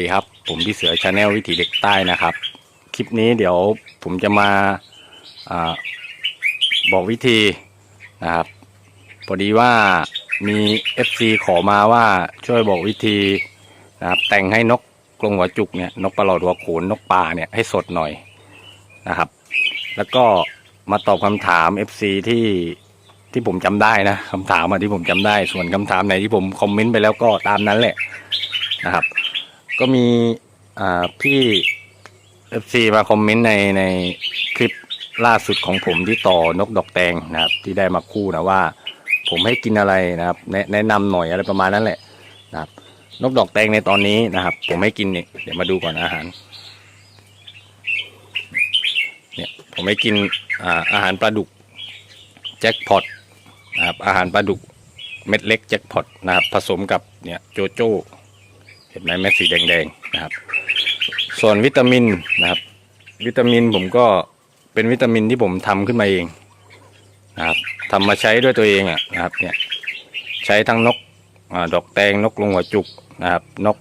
ดีครับ ผมพี่เสือชาแนลวิถีเด็กใต้นะครับ คลิปนี้เดี๋ยวผมจะมาอาบอกวิธีนะครับพอดีว่ามี FC ขอมาว่าช่วยบอกวิธีนะครับแต่งให้นกกรงหัวจุกเนี่ยนกประหลอดหัวโขนนกป่าเนี่ยให้สดหน่อยนะครับ แล้วก็มาตอบคำถาม FC ที่ที่ผมจำได้นะคำถามอะที่ผมจำได้ส่วนคำถามไหนที่ผมคอมเมนต์ไปแล้วก็ตามนั้นแหละนะครับ ก็มีอ่าพี่ FC มาคอมเมนต์ในในคลิปล่าสุดของผมที่ต่อนกดอกแตงนะครับ ที่ได้มาคู่นะว่า ผมให้กินอะไรนะครับ แนะแนะนำหน่อยอะไรประมาณนั้นแหละนะครับ นกดอกแตงในตอนนี้นะครับ ผมให้กินเนี่ยเดี๋ยวมาดูก่อนอาหารเนี่ยผมให้กินอ่าอาหารปลาดุกแจ็คพอตนะครับอาหารปลาดุกเม็ดเล็กแจ็คพอตนะครับ ผสมกับเนี่ยโจโจ้ เห็นไหมเม็ดสีแดงๆนะครับ ส่วนวิตามินนะครับ วิตามินผมก็เป็นวิตามินที่ผมทำขึ้นมาเองนะครับทำมาใช้ด้วยตัวเองอะนะครับเนี่ยใช้ทั้งนกอดอกแตงนกลงหัวจุกนะครับ นก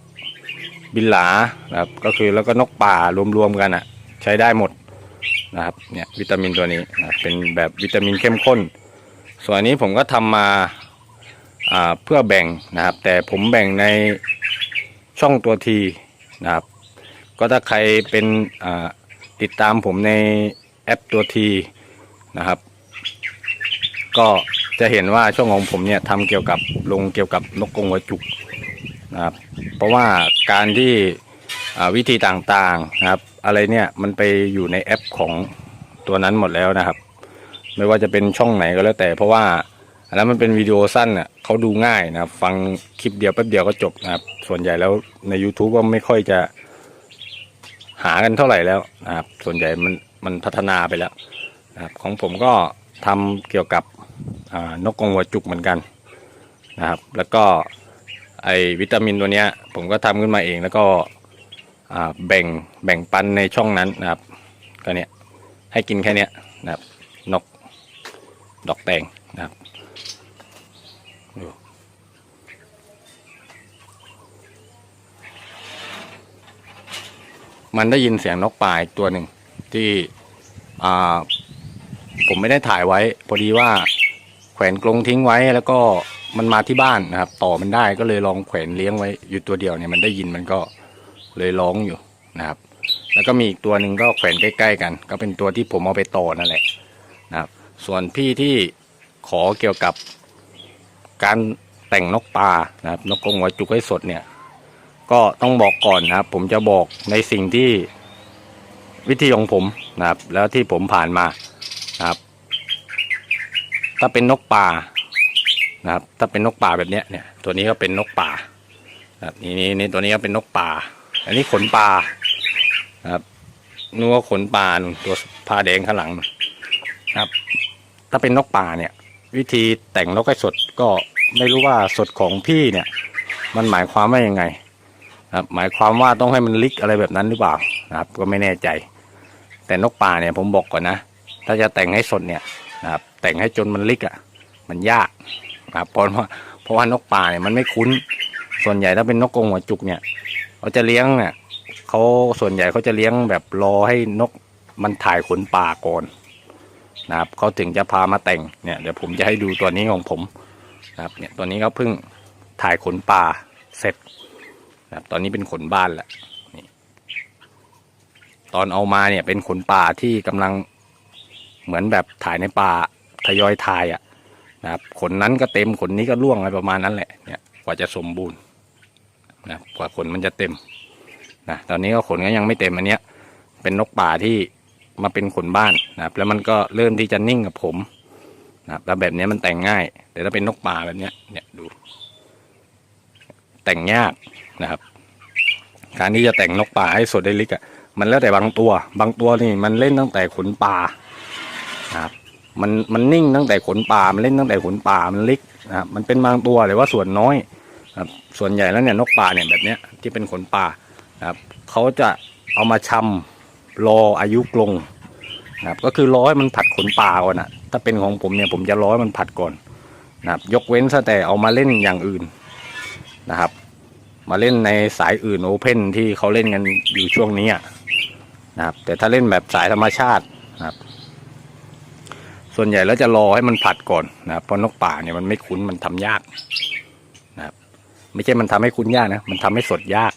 บินหลานะครับก็คือแล้วก็นกป่ารวมๆกันอะ ใช้ได้หมดนะครับเนี่ยวิตามินตัวนี้นะเป็นแบบวิตามินเข้มข้น ส่วนนี้ผมก็ทำมาอ่าเพื่อแบ่งนะครับ แต่ผมแบ่งใน ช่องตัวทีนะครับ ก็ถ้าใครเป็นติดตามผมในแอปตัวทีนะครับ ก็จะเห็นว่าช่องของผมเนี่ยทำเกี่ยวกับลงเกี่ยวกับนกกรงหัวจุกนะครับ เพราะว่าการที่วิธีต่างๆนะครับ อะไรเนี่ยมันไปอยู่ในแอปของตัวนั้นหมดแล้วนะครับ ไม่ว่าจะเป็นช่องไหนก็แล้วแต่เพราะว่า อันนั้นมันเป็นวิดีโอสั้นอะเขาดูง่ายนะครับ ฟังคลิปเดียวแป๊บเดียวก็จบนะครับ ส่วนใหญ่แล้วใน YouTube ก็ไม่ค่อยจะหากันเท่าไหร่แล้วนะครับ ส่วนใหญ่มันมันพัฒนาไปแล้วนะครับ ของผมก็ทำเกี่ยวกับนกกรงหัวจุกเหมือนกันนะครับ แล้วก็ไอวิตามินตัวเนี้ย ผมก็ทำขึ้นมาเองแล้วก็แบ่งแบ่งปันในช่องนั้นนะครับก็เนี้ยให้กินแค่เนี้ยนะครับนกดอกแตงนะครับ มันได้ยินเสียงนกป่าอีกตัวหนึ่งที่อ่าผมไม่ได้ถ่ายไว้ พอดีว่าแขวนกรงทิ้งไว้แล้วก็มันมาที่บ้านนะครับ ต่อมันได้ก็เลยลองแขวนเลี้ยงไว้อยู่ตัวเดียวเนี่ยมันได้ยินมันก็เลยร้องอยู่นะครับ แล้วก็มีอีกตัวหนึ่งก็แขวนใกล้ ๆ กัน ก็เป็นตัวที่ผมเอาไปต่อนั่นแหละนะครับ ส่วนพี่ที่ขอเกี่ยวกับการแต่งนกปลานะครับ นกกรงหัวจุกให้สดเนี่ย ก็ต้องบอกก่อนนะครับ ผมจะบอกในสิ่งที่วิธีของผมนะครับ แล้วที่ผมผ่านมานะครับ ถ้าเป็นนกป่านะครับ ถ้าเป็นนกป่าแบบเนี้ยเนี่ย ตัวนี้ก็เป็นนกป่านะครับนี่นี่นี่ตัวนี้ก็เป็นนกป่า อันนี้ขนปลานะครับนัวขนปลานู่นตัวผ้าแดงข้างหลังนะครับ ถ้าเป็นนกป่าเนี่ย วิธีแต่งนกให้สดก็ไม่รู้ว่าสดของพี่เนี่ย มันหมายความว่ายังไง ครับหมายความว่าต้องให้มันลิกอะไรแบบนั้นหรือเปล่านะครับ ก็ไม่แน่ใจ แต่นกป่าเนี่ยผมบอกก่อนนะ ถ้าจะแต่งให้สดเนี่ยนะครับ แต่งให้จนมันลิกอะ่ะ มันยากนะครับเพราะว่าเพราะว่านกป่าเนี่ยมันไม่คุ้น ส่วนใหญ่ถ้าเป็นนกกรงหัวจุกเนี่ยเขาจะเลี้ยงเนี่ยเขาส่วนใหญ่เขาจะเลี้ยงแบบรอให้นกมันถ่ายขนป่าก่อนนะครับเขาถึงจะพามาแต่งเนี่ยเดี๋ยวผมจะให้ดูตัวนี้ของผมนะครับเนี่ยตัวนี้เขาเพิ่งถ่ายขนป่าเสร็จ นะครับตอนนี้เป็นขนบ้านแล้วตอนเอามาเนี่ยเป็นขนป่าที่กำลังเหมือนแบบถ่ายในป่าทยอยถ่ายอะ่ะนะครับขนนั้นก็เต็มขนนี้ก็ร่วงอะไรประมาณนั้นแหละเนี่ยกว่าจะสมบูรณ์นะกว่าขนมันจะเต็มนะตอนนี้ก็ขนก็ยังไม่เต็มอันเนี้ยเป็นนกป่าที่มาเป็นขนบ้านนะครับแล้วมันก็เริ่มที่จะนิ่งกับผมนะครับแล้วแบบนี้มันแต่งง่าย แต่ถ้าเป็นนกป่าแบบเนี้ยเนี่ยดู แต่งยากนะครับ การที่จะแต่งนกป่าให้สดได้ลิกอะ่ะมันแล้วแต่บางตัว บางตัวนี่มันเล่นตั้งแต่ขนป่านะครับมันมันนิ่งตั้งแต่ขนป่ามันเล่นตั้งแต่ขนป่ามันลิกนะครับมันเป็นบางตัวหรือว่าส่วนน้อยครับส่วนใหญ่แล้วเนี่ยนกป่าเนี่ยแบบเนี้ยที่เป็นขนป่านะครับเขาจะเอามาชำรออายุกรงนะครับก็คือร้อยมันผัดขนป่าก่อนอะถ้าเป็นของผมเนี่ยผมจะร้อยมันผัดก่อนนะครับยกเว้นแต่เอามาเล่นอย่างอื่นนะครับ มาเล่นในสายอื่นโอเพนที่เขาเล่นกันอยู่ช่วงนี้นะครับ แต่ถ้าเล่นแบบสายธรรมชาตินะครับ ส่วนใหญ่แล้วจะรอให้มันผลัดก่อนนะครับเพราะนกป่าเนี่ยมันไม่คุ้นมันทำยากนะครับ ไม่ใช่มันทำให้คุ้นยากนะมันทำให้สดยาก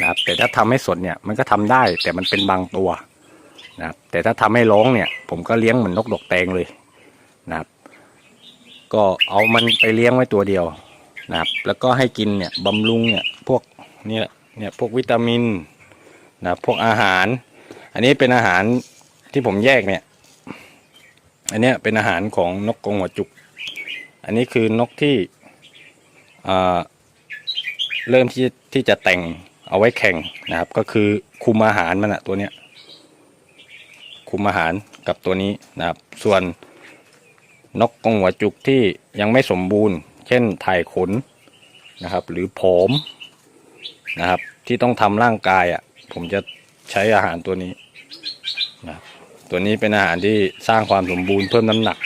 นะครับ แต่ถ้าทำให้สดเนี่ยมันก็ทำได้ แต่มันเป็นบางตัวนะครับ แต่ถ้าทำให้ร้องเนี่ย ผมก็เลี้ยงเหมือนนกดอกแตงเลยนะครับ ก็เอามันไปเลี้ยงไว้ตัวเดียว นะครับ แล้วก็ให้กินเนี่ยบำรุงเนี่ยพวกเนี่ยเนี่ยพวกวิตามินนะพวกอาหาร อันนี้เป็นอาหารที่ผมแยกเนี่ย อันเนี้ยเป็นอาหารของนกกรงหัวจุก อันนี้คือนกที่อ่าเริ่มที่ที่จะแต่งเอาไว้แข่งนะครับ ก็คือคุมอาหารมันอะตัวเนี้ยคุมอาหารกับตัวนี้นะครับ ส่วนนกกรงหัวจุกที่ยังไม่สมบูรณ์ เช่นถ่ายขนนะครับ หรือผอมนะครับ ที่ต้องทำร่างกายอะผมจะใช้อาหารตัวนี้นะครับตัวนี้เป็นอาหารที่สร้างความสมบูรณ์เพิ่มน้ำหนัก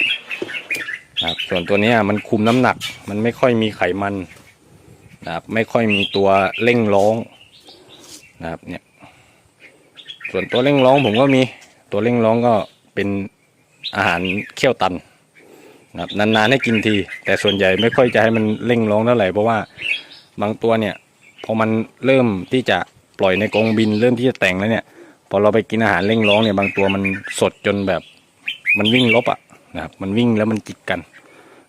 นะครับส่วนตัวนี้มันคุมน้ำหนัก มันไม่ค่อยมีไขมันนะครับไม่ค่อยมีตัวเร่งร้องนะครับเนี่ยส่วนตัวเร่งร้องผมก็มีตัวเร่งร้องก็เป็นอาหารเคี่ยวตัน นะครับนานๆให้กินที แต่ส่วนใหญ่ไม่ค่อยจะให้มันเร่งร้องเท่าไหร่เพราะว่าบางตัวเนี่ยพอมันเริ่มที่จะปล่อยในกรงบินเริ่มที่จะแต่งแล้วเนี่ยพอเราไปกินอาหารเร่งร้องเนี่ยบางตัวมันสดจนแบบ มันวิ่งลบอะนะครับมันวิ่งแล้วมันจิกกัน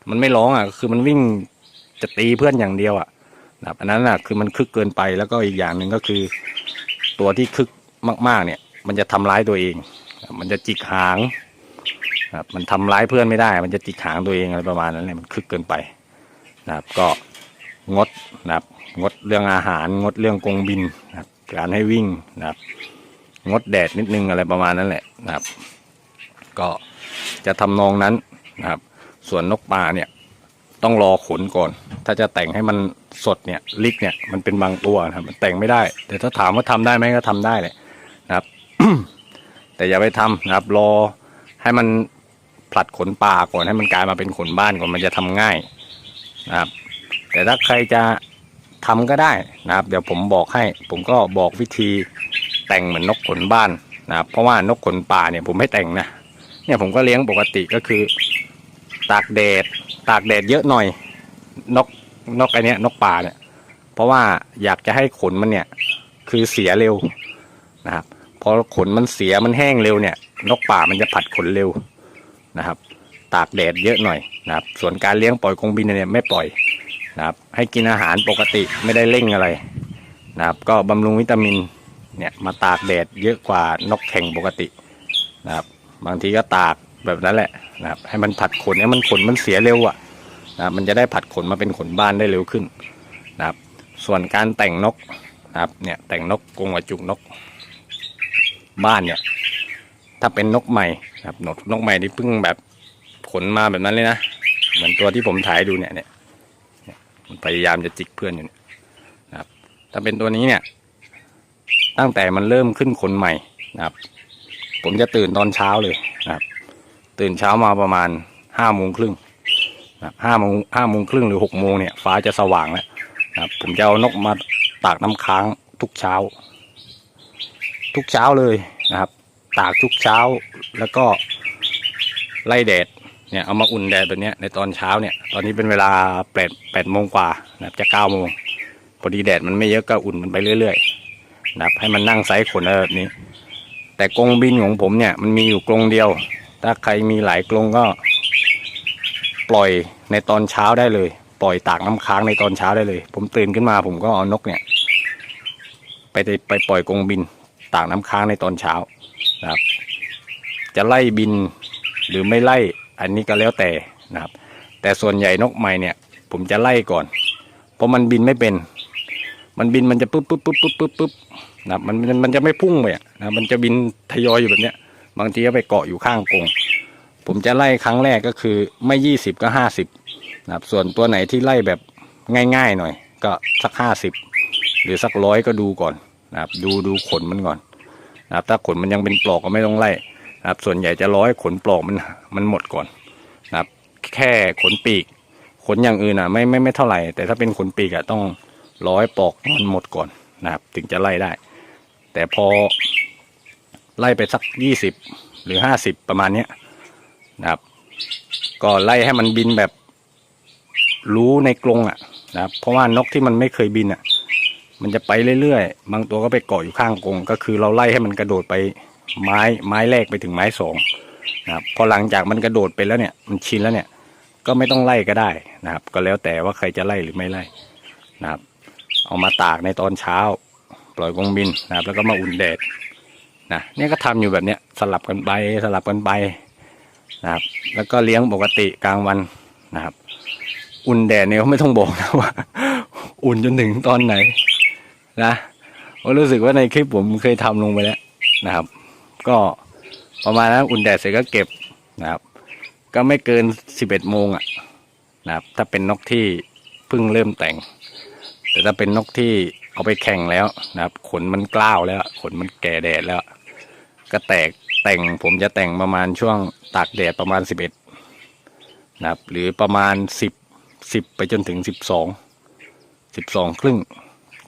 มันไม่ร้องอะคือมันวิ่งจะตีเพื่อนอย่างเดียวอะนะครับอันนั้นอะคือมันคึกเกินไปแล้วก็อีกอย่างหนึ่งก็คือ ตัวที่คึกมากๆเนี่ย มันจะทำร้ายตัวเอง มันจะจิกหาง นะครับมันทำร้ายเพื่อนไม่ได้ มันจะจิกหางตัวเองอะไรประมาณนั้นเลยมันคึกเกินไปนะครับ ก็งดนะครับงดเรื่องอาหารงดเรื่องกงบินนะครับการให้วิ่งนะครับ งดแดดนิดนึงอะไรประมาณนั้นแหละนะครับ ก็จะทำนองนั้นนะครับ ส่วนนกป่าเนี่ยต้องรอขนก่อน ถ้าจะแต่งให้มันสดเนี่ยลิกเนี่ยมันเป็นบางตัวนะครับมันแต่งไม่ได้ แต่ถ้าถามว่าทำได้ไหมก็ทำได้เลยนะครับ แต่อย่าไปทำนะครับ รอให้มัน ผลัดขนป่าก่อนให้มันกลายมาเป็นขนบ้านก่อนมันจะทำง่ายนะครับ แต่ถ้าใครจะทำก็ได้นะครับ เดี๋ยวผมบอกให้ ผมก็บอกวิธีแต่งเหมือนนกขนบ้านนะครับ เพราะว่านกขนป่าเนี่ยผมไม่แต่งนะเนี่ยผมก็เลี้ยงปกติก็คือ ตากแดดตากแดดเยอะหน่อย นกนกไอเนี้ยนกป่าเนี่ย เพราะว่าอยากจะให้ขนมันเนี่ยคือเสียเร็วนะครับพอขนมันเสียมันแห้งเร็วเนี่ย นกป่ามันจะผัดขนเร็ว นะครับ ตากแดดเยอะหน่อยนะครับ ส่วนการเลี้ยงปล่อยกรงบินเนี่ยไม่ปล่อยนะครับ ให้กินอาหารปกติไม่ได้เร่งอะไรนะครับ ก็บำรุงวิตามินเนี่ยมาตากแดดเยอะกว่านกแข่งปกตินะครับ บางทีก็ตากแบบนั้นแหละนะครับ ให้มันผัดขนให้มันขนมันเสียเร็วอะ่ะนะมันจะได้ผัดขนมาเป็นขนบ้านได้เร็วขึ้นนะครับ ส่วนการแต่งนกนะครับเนี่ยแต่งนกกรงหัวจุกนกบ้านเนี่ย ถ้าเป็นนกใหม่นะครับนกนกใหม่ที่เพิ่งแบบขนมาแบบนั้นเลยนะ เหมือนตัวที่ผมถ่ายดูเนี่ยเนี่ยมันพยายามจะจิกเพื่อนอยู่นะครับ ถ้าเป็นตัวนี้เนี่ย ตั้งแต่มันเริ่มขึ้นขนใหม่นะครับ ผมจะตื่นตอนเช้าเลยนะครับ ตื่นเช้ามาประมาณห้าโมงครึ่งนะห้าโมงห้าโมงครึ่งหรือหกโมงเนี่ยฟ้าจะสว่างแล้วนะครับผมจะเอานกมาตากน้ำค้างทุกเช้า ทุกเช้าเลยนะครับ ตากทุกเช้า แล้วก็ไล่แดดเนี่ยเอามาอุ่นแดดแบบนี้ในตอนเช้าเนี่ยตอนนี้เป็นเวลาแปดแปดโมงกว่านะครับจะเก้าโมงพอดีแดดมันไม่เยอะก็อุ่นมันไปเรื่อยๆนะครับให้มันนั่งไซส์ขนแบบนี้ แต่กรงบินของผมเนี่ยมันมีอยู่กรงเดียว ถ้าใครมีหลายกรงก็ ปล่อยในตอนเช้าได้เลย ปล่อยตากน้ำค้างในตอนเช้าได้เลย ผมตื่นขึ้นมาผมก็เอานกเนี่ย ไปไปปล่อยกรงบินตากน้ำค้างในตอนเช้า นะครับ จะไล่บินหรือไม่ไล่อันนี้ก็แล้วแต่นะครับ แต่ส่วนใหญ่นกใหม่เนี่ยผมจะไล่ก่อน เพราะมันบินไม่เป็น มันบินมันจะปุ๊บปุ๊บปุ๊บปุ๊บปุ๊บปุ๊บนะมันมันมันจะไม่พุ่งไปนะมันจะบินทยอยอยู่แบบเนี้ย บางทีก็ไปเกาะอยู่ข้างกรงผมจะไล่ครั้งแรกก็คือไม่ยี่สิบก็ห้าสิบนะครับส่วนตัวไหนที่ไล่แบบง่ายๆหน่อย ก็สักห้าสิบหรือสักร้อยก็ดูก่อนนะครับดูดูขนมันก่อน นะครับถ้าขนมันยังเป็นปลอกก็ไม่ต้องไล่นะครับส่วนใหญ่จะร้อยขนปลอกมันมันหมดก่อนนะครับแค่ขนปีก ขนอย่างอื่นอะไม่ไม่ไม่เท่าไหร่ แต่ถ้าเป็นขนปีกอะต้องร้อยปลอกมันหมดก่อนนะครับ ถึงจะไล่ได้ แต่พอไล่ไปสักยี่สิบหรือห้าสิบประมาณเนี้ยนะครับ ก็ไล่ให้มันบินแบบรู้ในกรงอะนะครับเพราะว่านกที่มันไม่เคยบินอะ มันจะไปเรื่อยๆ บางตัวก็ไปเกาะอยู่ข้างกรงก็คือเราไล่ให้มันกระโดดไปไม้ไม้แรกไปถึงไม้สองนะครับพอหลังจากมันกระโดดไปแล้วเนี่ยมันชินแล้วเนี่ยก็ไม่ต้องไล่ก็ได้นะครับ ก็แล้วแต่ว่าใครจะไล่หรือไม่ไล่นะครับ เอามาตากในตอนเช้า ปล่อยกรงบินนะครับ แล้วก็มาอุ่นแดดนะเนี่ยก็ทำอยู่แบบเนี้ยสลับกันไปสลับกันไปนะครับ แล้วก็เลี้ยงปกติกลางวันนะครับ อุ่นแดดเนี่ยเขาไม่ต้องบอกนะว่า อุ่นจนถึงตอนไหน นะผมรู้สึกว่าในคลิปผมเคยทำลงไปแล้วนะครับ ก็ประมาณนั้นอุ่นแดดเสร็จก็เก็บนะครับ ก็ไม่เกินสิบเอ็ดโมงอะนะครับ ถ้าเป็นนกที่เพิ่งเริ่มแต่ง แต่ถ้าเป็นนกที่เอาไปแข่งแล้วนะครับ ขนมันกล้าวแล้ว ขนมันแก่แดดแล้ว ก็แตกแต่งผมจะแต่งประมาณช่วงตากแดดประมาณสิบเอ็ดนะครับ หรือประมาณสิบสิบไปจนถึงสิบสองสิบสองครึ่ง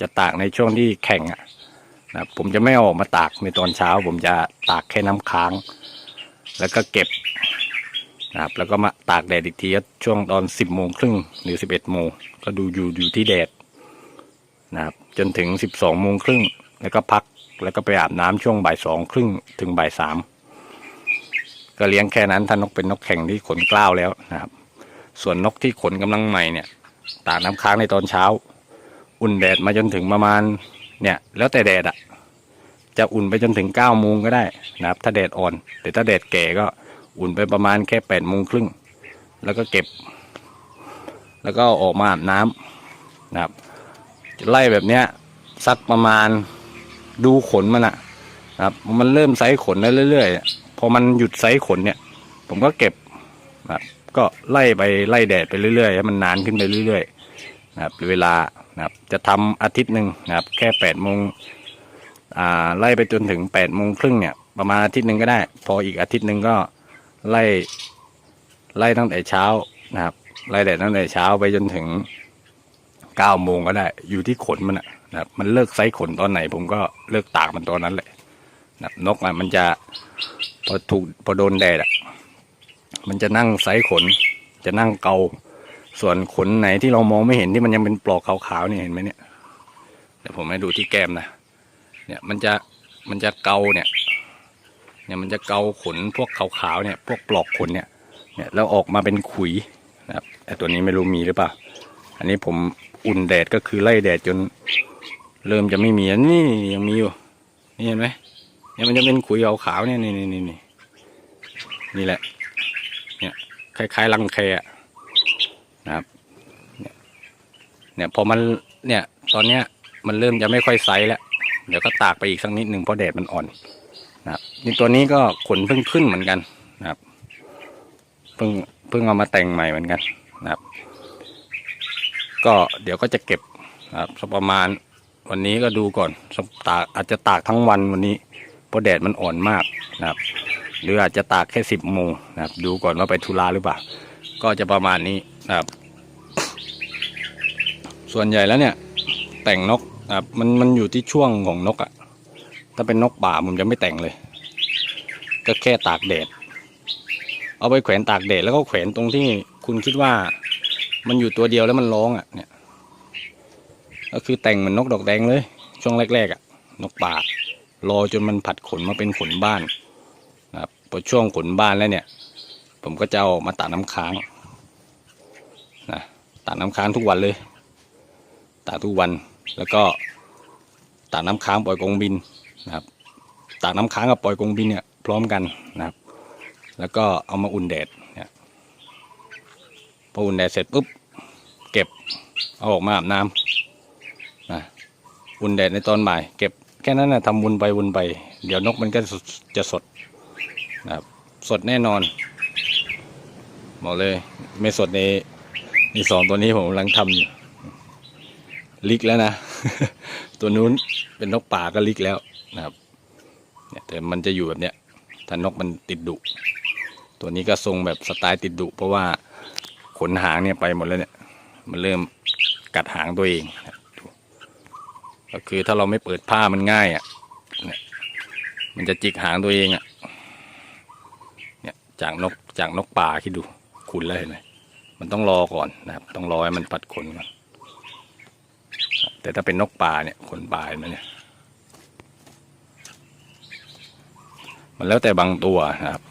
จะตากในช่วงที่แข่งอะนะครับผมจะไม่ออกมาตากในตอนเช้า ผมจะตากแค่น้ำค้าง แล้วก็เก็บนะครับแล้วก็มาตากแดดอีกทีช่วงตอนสิบโมงครึ่งหรือสิบเอ็ดโมงก็ดูอยู่อยู่ที่แดดนะครับจนถึงสิบสองโมงครึ่งแล้วก็พักแล้วก็ไปอาบน้ำช่วงบ่ายสองครึ่งถึงบ่ายสามก็เลี้ยงแค่นั้นถ้านกเป็นนกแข่งที่ขนกล้าวแล้วนะครับ ส่วนนกที่ขนกำลังใหม่เนี่ยตากน้ำค้างในตอนเช้า อุ่นแดดมาจนถึงประมาณ เนี่ย แล้วแต่แดดอะจะอุ่นไปจนถึงเก้าโมงก็ได้นะครับ ถ้าแดดอ่อน แต่ถ้าแดดแก่ก็อุ่นไปประมาณแค่แปดโมงครึ่ง แล้วก็เก็บ แล้วก็ออกมาอาบน้ำนะครับไล่แบบเนี้ยสักประมาณดูขนมันอะนะครับ มันเริ่มไซส์ขนได้เรื่อยๆ พอมันหยุดไซส์ขนเนี่ย ผมก็เก็บนะครับก็ไล่ไปไล่แดดไปเรื่อยๆให้มันนานขึ้นไปเรื่อยๆนะครับเวลา นะครับ จะทำอาทิตย์หนึ่งนะครับ แค่แปดโมงอ่าไล่ไปจนถึงแปดโมงครึ่งเนี่ย ประมาณอาทิตย์หนึ่งก็ได้ พออีกอาทิตย์หนึ่งก็ไล่ไล่ตั้งแต่เช้านะครับ ไล่แดดตั้งแต่เช้าไปจนถึงเก้าโมงก็ได้ อยู่ที่ขนมันนะครับ มันเลิกไซส์ขนตอนไหน ผมก็เลิกตากมันตอนนั้นแหละนะนกอะมันจะพอถูกพอโดนแดดอะมันจะนั่งไซส์ขน จะนั่งเกา ส่วนขนไหนที่เรามองไม่เห็นที่มันยังเป็นปลอกขาวๆเนี่ยเห็นไหมเนี่ยเดี๋ยวผมให้ดูที่แก้มนะเนี่ยมันจะมันจะเกาเนี่ยเนี่ยมันจะเกาขนพวกขาวๆเนี่ยพวกปลอกขนเนี่ยเนี่ยแล้วออกมาเป็นขุยนะครับไอตัวนี้ไม่รู้มีหรือเปล่า อันนี้ผมอุ่นแดดก็คือไล่แดดจนเริ่มจะไม่มีนนี้ยังมีอยู่นี่เห็นไหมเนี่ยมันจะเป็นขุยขาวๆเนี่ยนี่นี่นี่นี่นี่แหละเนี่ยคล้ายๆรังแคอะ นะครับเนี่ยพอมันเนี่ยตอนเนี้ยมันเริ่มจะไม่ค่อยไซส์แล้ว เดี๋ยวก็ตากไปอีกสักนิดหนึ่งเพราะแดดมันอ่อนนะครับนี่ตัวนี้ก็ขนเพิ่งขึ้นเหมือนกันนะครับเพิ่งเพิ่งเอามาแต่งใหม่เหมือนกันนะครับ ก็เดี๋ยวก็จะเก็บนะครับสักประมาณวันนี้ก็ดูก่อนตากอาจจะตากทั้งวันวันนี้เพราะแดดมันอ่อนมากนะครับ หรืออาจจะตากแค่สิบโมงนะครับ ดูก่อนว่าไปธุระหรือเปล่า ก็จะประมาณนี้ ครับ ส่วนใหญ่แล้วเนี่ย แต่งนกนะครับมันมันอยู่ที่ช่วงของนกอะ่ะ ถ้าเป็นนกป่าผมจะไม่แต่งเลย ก็แค่ตากแดด เอาไปแขวนตากแดดแล้วก็แขวนตรงที่คุณคิดว่า มันอยู่ตัวเดียวแล้วมันร้องอะ่ะ เนี่ย ก็คือแต่งเหมือนนกดอกแดงเลย ช่วงแรกๆอะ่ะ นกป่ารอจนมันผัดขนมาเป็นขนบ้านนะครับพอช่วงขนบ้านแล้วเนี่ย ผมก็จะเอามาตัดน้ำค้าง ตัดน้ำค้างทุกวันเลยตัดทุกวันแล้วก็ตัดน้ำค้างปล่อยกรงบินนะครับตัดน้ำค้างกับปล่อยกรงบินเนี่ยพร้อมกันนะครับ แล้วก็เอามาอุ่นแดดเนี่ยพออุ่นแดดเสร็จปุ๊บเก็บเอาออกมาอาบน้ำนะอุ่นแดดในตอนบ่าย เก็บแค่นั้นนะทำวนไปวนไป เดี๋ยวนกมันก็จะสดนะครับสดแน่นอนบอกเลยไม่สดใน ในสองตัวนี้ผมกำลังทำอยู่ลิกแล้วนะ ตัวนู้นเป็นนกป่าก็ลิกแล้วนะครับเนี่ยแต่มันจะอยู่แบบเนี้ยถ้านกมันติดดุ ตัวนี้ก็ทรงแบบสไตล์ติดดุ เพราะว่าขนหางเนี่ยไปหมดแล้วเนี่ย มันเริ่มกัดหางตัวเองก็คือถ้าเราไม่เปิดผ้ามันง่ายอะเนี่ยมันจะจิกหางตัวเองอะเนี่ยจากนกจากนกป่าคิดดูขุนแล้วเห็นไหม มันต้องรอก่อนนะครับ ต้องรอให้มันปัดขนก่อนแต่ถ้าเป็นนกป่าเนี่ยขนป่าเห็นเนี่ยมันแล้วแต่บางตัวนะครับ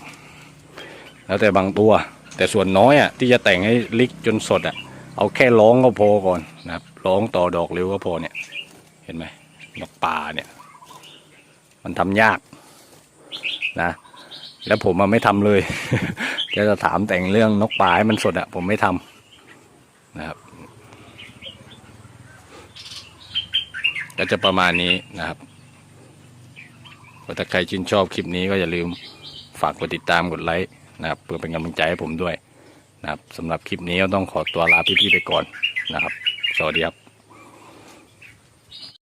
แล้วแต่บางตัว แต่ส่วนน้อยอะที่จะแต่งให้ลิกจนสดอะ เอาแค่ร้องก็พอก่อนนะครับร้องต่อดอกเร็วก็พอเนี่ย เห็นไหมนกป่าเนี่ย มันทำยากนะ แล้วผมมันไม่ทำเลย จะจะถามแต่งเรื่องนกป่าให้มันสดอะผมไม่ทำนะครับ ก็จะประมาณนี้นะครับถ้าใครชื่นชอบคลิปนี้ก็อย่าลืมฝากกดติดตามกดไลค์นะครับ เพื่อเป็นกำลังใจให้ผมด้วยนะครับสำหรับคลิปนี้ก็ต้องขอตัวลาพี่ๆไปก่อนนะครับ สวัสดีครับ